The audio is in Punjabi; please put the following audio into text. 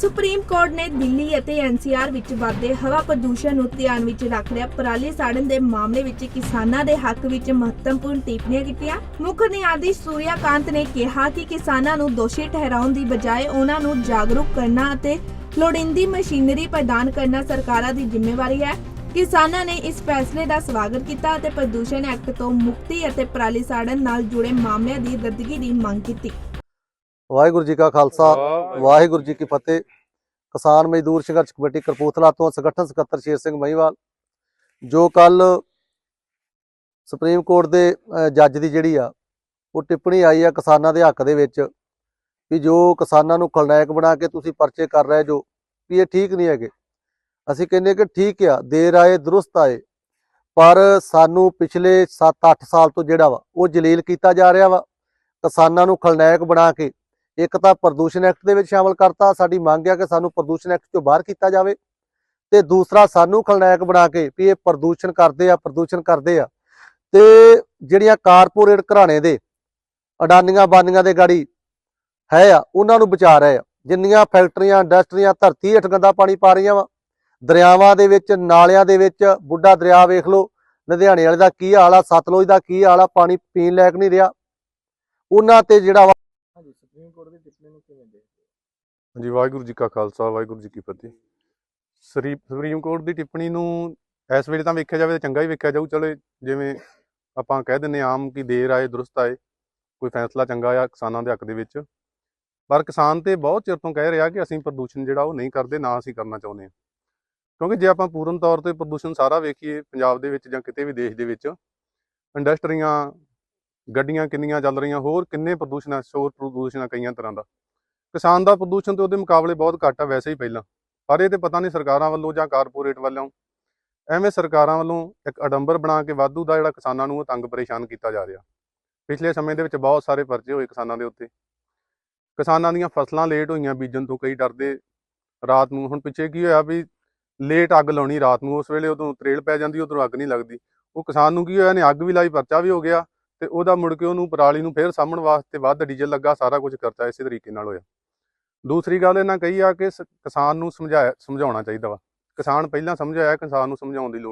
ਸੁਪਰੀਮ ਕੋਰਟ ਨੇ ਦਿੱਲੀ ਅਤੇ ਐਨਸੀਆਰ ਵਿੱਚ ਵਧਦੇ ਹਵਾ ਪ੍ਰਦੂਸ਼ਣ ਨੂੰ ਧਿਆਨ ਵਿੱਚ ਰੱਖਦਿਆਂ ਪਰਾਲੀ ਸਾੜਨ ਦੇ ਮਾਮਲੇ ਵਿੱਚ ਕਿਸਾਨਾਂ ਦੇ ਹੱਕ ਵਿੱਚ ਮਹੱਤਵਪੂਰਨ ਟਿੱਪਣੀਆਂ ਕੀਤੀਆਂ। ਮੁੱਖ ਨਿਆਂਧੀਸ਼ ਸੂਰਿਆਕਾਂਤ ਨੇ ਕਿਹਾ ਕਿ ਕਿਸਾਨਾਂ ਨੂੰ ਦੋਸ਼ੀ ਠਹਿਰਾਉਣ ਦੀ ਬਜਾਏ ਉਹਨਾਂ ਨੂੰ ਜਾਗਰੂਕ ਕਰਨਾ ਅਤੇ ਲੋੜੀਂਦੀ ਮਸ਼ੀਨਰੀ ਪ੍ਰਦਾਨ ਕਰਨਾ ਸਰਕਾਰਾਂ ਦੀ ਜ਼ਿੰਮੇਵਾਰੀ ਹੈ। ਕਿਸਾਨਾਂ ਨੇ ਇਸ ਫੈਸਲੇ ਦਾ ਸਵਾਗਤ ਕੀਤਾ ਅਤੇ ਪ੍ਰਦੂਸ਼ਣ ਐਕਟ ਤੋਂ ਮੁਕਤੀ ਅਤੇ ਪਰਾਲੀ ਸਾੜਨ ਨਾਲ ਜੁੜੇ ਮਾਮਲਿਆਂ ਦੀ ਰੱਦਗੀ ਦੀ ਮੰਗ ਕੀਤੀ। ਵਾਹਿਗੁਰੂ ਜੀ ਕਾ ਖਾਲਸਾ ਵਾਹਿਗੁਰੂ ਜੀ ਕੀ ਫਤਿਹ। ਕਿਸਾਨ ਮਜ਼ਦੂਰ ਸੰਘਰਸ਼ ਕਮੇਟੀ ਕਰਪੂਥਲਾ ਤੋਂ ਸੰਗਠਨ ਸਕੱਤਰ ਸ਼ੇਰ ਸਿੰਘ ਮਹੀਵਾਲ ਜੋ ਕੱਲ ਸੁਪਰੀਮ ਕੋਰਟ ਦੇ ਜੱਜ ਦੀ ਜਿਹੜੀ ਆ ਉਹ ਟਿੱਪਣੀ ਆਈ ਆ ਕਿਸਾਨਾਂ ਦੇ ਹੱਕ ਦੇ ਵਿੱਚ ਵੀ ਜੋ ਕਿਸਾਨਾਂ ਨੂੰ ਖਲਨਾਇਕ ਬਣਾ ਕੇ ਤੁਸੀਂ ਪਰਚੇ ਕਰ ਰਹੇ ਜੋ ਵੀ ਇਹ ਠੀਕ ਨਹੀਂ ਹੈਗੇ। ਅਸੀਂ ਕਹਿੰਦੇ ਕਿ ਠੀਕ ਆ ਦੇਰ ਆਏ ਦਰੁਸਤ ਆਏ ਪਰ ਸਾਨੂੰ ਪਿਛਲੇ 7-8 ਸਾਲ ਤੋਂ ਜਿਹੜਾ ਵਾ ਉਹ ਜਲੀਲ ਕੀਤਾ ਜਾ ਰਿਹਾ ਵਾ। ਕਿਸਾਨਾਂ ਨੂੰ ਖਲਨਾਇਕ ਬਣਾ ਕੇ ਇੱਕ ਤਾਂ ਪ੍ਰਦੂਸ਼ਣ ਐਕਟ ਦੇ ਵਿੱਚ ਸ਼ਾਮਲ ਕਰਤਾ, ਸਾਡੀ ਮੰਗ ਹੈ ਕਿ ਸਾਨੂੰ ਪ੍ਰਦੂਸ਼ਣ ਐਕਟ 'ਚੋਂ ਬਾਹਰ ਕੀਤਾ ਜਾਵੇ। ਤੇ ਦੂਸਰਾ, ਸਾਨੂੰ ਖਲਨਾਇਕ ਬਣਾ ਕੇ ਵੀ ਇਹ ਪ੍ਰਦੂਸ਼ਣ ਕਰਦੇ ਆ, ਪ੍ਰਦੂਸ਼ਣ ਕਰਦੇ ਆ। ਤੇ ਜਿਹੜੀਆਂ ਕਾਰਪੋਰੇਟ ਘਰਾਣੇ ਦੇ ਅਡਾਨੀਆਂ ਬਾਨੀਆਂ ਦੇ ਗਾੜੀ ਹੈ ਆ, ਉਹਨਾਂ ਨੂੰ ਬਚਾ ਰਹੇ ਆ। ਜਿੰਨੀਆਂ ਫੈਕਟਰੀਆਂ, ਇੰਡਸਟਰੀਆਂ ਧਰਤੀ ਹੇਠ ਗੰਦਾ ਪਾਣੀ ਪਾ ਰਹੀਆਂ ਵਾ, ਦਰਿਆਵਾਂ ਦੇ ਵਿੱਚ, ਨਾਲਿਆਂ ਦੇ ਵਿੱਚ, ਬੁੱਢਾ ਦਰਿਆ ਵੇਖ ਲਓ, ਲੁਧਿਆਣੇ ਵਾਲੇ ਦਾ ਕੀ ਹਾਲ ਆ, ਸਤਲੁਜ ਦਾ ਕੀ ਹਾਲ ਆ, ਪਾਣੀ ਪੀਣ ਲਾਇਕ ਨਹੀਂ ਰਿਹਾ। ਉਹਨਾਂ ਤੇ ਜਿਹੜਾ ਵਾ ਸੁਪਰੀਮ ਕੋਰਟ ਦੀ ਟਿੱਪਣੀ ਨੂੰ ਕਿਵੇਂ ਦੇਖਦੇ ਹਾਂਜੀ, ਵਾਹਿਗੁਰੂ ਜੀ ਕਾ ਖਾਲਸਾ, ਵਾਹਿਗੁਰੂ ਜੀ ਕੀ ਫਤਿਹ। ਸਰੀ, ਸੁਪਰੀਮ ਕੋਰਟ ਦੀ ਟਿੱਪਣੀ ਨੂੰ ਇਸ ਵੇਲੇ ਤਾਂ ਵੇਖਿਆ ਜਾਵੇ ਤਾਂ ਚੰਗਾ ਹੀ ਵੇਖਿਆ ਜਾਊ। ਚਲੋ ਜਿਵੇਂ ਆਪਾਂ ਕਹਿ ਦਿੰਨੇ ਆਮ ਕਿ ਦੇਰ ਆਏ, ਦਰੁਸਤ ਆਏ, ਕੋਈ ਫੈਸਲਾ ਚੰਗਾ ਆ ਕਿਸਾਨਾਂ ਦੇ ਹੱਕ ਦੇ ਵਿੱਚ। ਪਰ ਕਿਸਾਨ ਤੇ ਬਹੁਤ ਚਿਰ ਤੋਂ ਕਹਿ ਰਿਹਾ ਕਿ ਅਸੀਂ ਪ੍ਰਦੂਸ਼ਣ ਜਿਹੜਾ ਉਹ ਨਹੀਂ ਕਰਦੇ, ਨਾ ਅਸੀਂ ਕਰਨਾ ਚਾਹੁੰਦੇ ਹਾਂ। ਕਿਉਂਕਿ ਜੇ ਆਪਾਂ ਪੂਰਨ ਤੌਰ ਤੇ ਪ੍ਰਦੂਸ਼ਣ ਸਾਰਾ ਵੇਖੀਏ ਪੰਜਾਬ ਦੇ ਵਿੱਚ ਜਾਂ ਕਿਤੇ ਵੀ ਦੇਸ਼ ਦੇ ਵਿੱਚ, ਇੰਡਸਟਰੀਆਂ ਗੱਡੀਆਂ ਕਿੰਨੀਆਂ ਚੱਲ ਰਹੀਆਂ, ਹੋਰ ਕਿੰਨੇ ਪ੍ਰਦੂਸ਼ਣ ਆ ਸ਼ੋਰ ਪ੍ਰਦੂਸ਼ਣ ਆ ਕਈਆਂ ਤਰ੍ਹਾਂ ਦਾ। ਕਿਸਾਨ ਦਾ ਪ੍ਰਦੂਸ਼ਣ ਤੇ ਉਹਦੇ ਮੁਕਾਬਲੇ ਬਹੁਤ ਘੱਟ ਆ ਵੈਸੇ ਹੀ ਪਹਿਲਾਂ। ਪਰ ਇਹ ਤੇ ਪਤਾ ਨਹੀਂ ਸਰਕਾਰਾਂ ਵੱਲੋਂ ਜਾਂ ਕਾਰਪੋਰੇਟ ਵੱਲੋਂ। ਐਵੇਂ ਸਰਕਾਰਾਂ ਵੱਲੋਂ ਇੱਕ ਅਡੰਬਰ ਬਣਾ ਕੇ ਵਾਧੂ ਦਾ ਜਿਹੜਾ ਕਿਸਾਨਾਂ ਨੂੰ ਉਹ ਤੰਗ ਪਰੇਸ਼ਾਨ ਕੀਤਾ ਜਾ ਰਿਹਾ। ਪਿਛਲੇ ਸਮੇਂ ਦੇ ਵਿੱਚ ਬਹੁਤ ਸਾਰੇ ਪਰਚੇ ਹੋਏ ਕਿਸਾਨਾਂ ਦੇ ਉੱਤੇ। ਕਿਸਾਨਾਂ ਦੀਆਂ ਫਸਲਾਂ ਲੇਟ ਹੋਈਆਂ, ਬੀਜਣ ਤੋਂ ਕਈ ਡਰਦੇ। ਰਾਤ ਨੂੰ ਹੁਣ ਪਿੱਛੇ ਕੀ ਹੋਇਆ ਵੀ ਲੇਟ ਅੱਗ ਲਾਉਣੀ, ਰਾਤ ਨੂੰ ਉਸ ਵੇਲੇ ਉਦੋਂ ਤਰੇਲ ਪੈ ਜਾਂਦੀ ਉਦੋਂ ਅੱਗ ਨਹੀਂ ਲੱਗਦੀ। ਉਹ ਕਿਸਾਨ ਨੂੰ ਕੀ ਹੋਇਆ ਨੇ ਅੱਗ ਵੀ ਲਾਈ, ਪਰਚਾ ਵੀ ਹੋ ਗਿਆ। ਤੇ ਉਹਦਾ ਮੁੜ ਕੇ ਉਹਨੂੰ ਪਰਾਲੀ ਨੂੰ ਫੇਰ ਸਾਂਭਣ ਵਾਸਤੇ ਵੱਧ ਡੀਜ਼ਲ ਲੱਗਾ, ਸਾਰਾ ਕੁਝ ਖਰਚਾ ਇਸੇ ਤਰੀਕੇ ਨਾਲ ਹੋਇਆ। ਦੂਸਰੀ ਗੱਲ ਇਹਨਾਂ ਕਹੀ ਆ ਕਿ ਕਿਸਾਨ ਨੂੰ ਸਮਝਾਇਆ, ਸਮਝਾਉਣਾ ਚਾਹੀਦਾ ਵਾ। ਕਿਸਾਨ ਪਹਿਲਾਂ ਸਮਝਾਇਆ, ਕਿਸਾਨ ਨੂੰ ਸਮਝਾਉਣ ਦੀ ਲੋੜ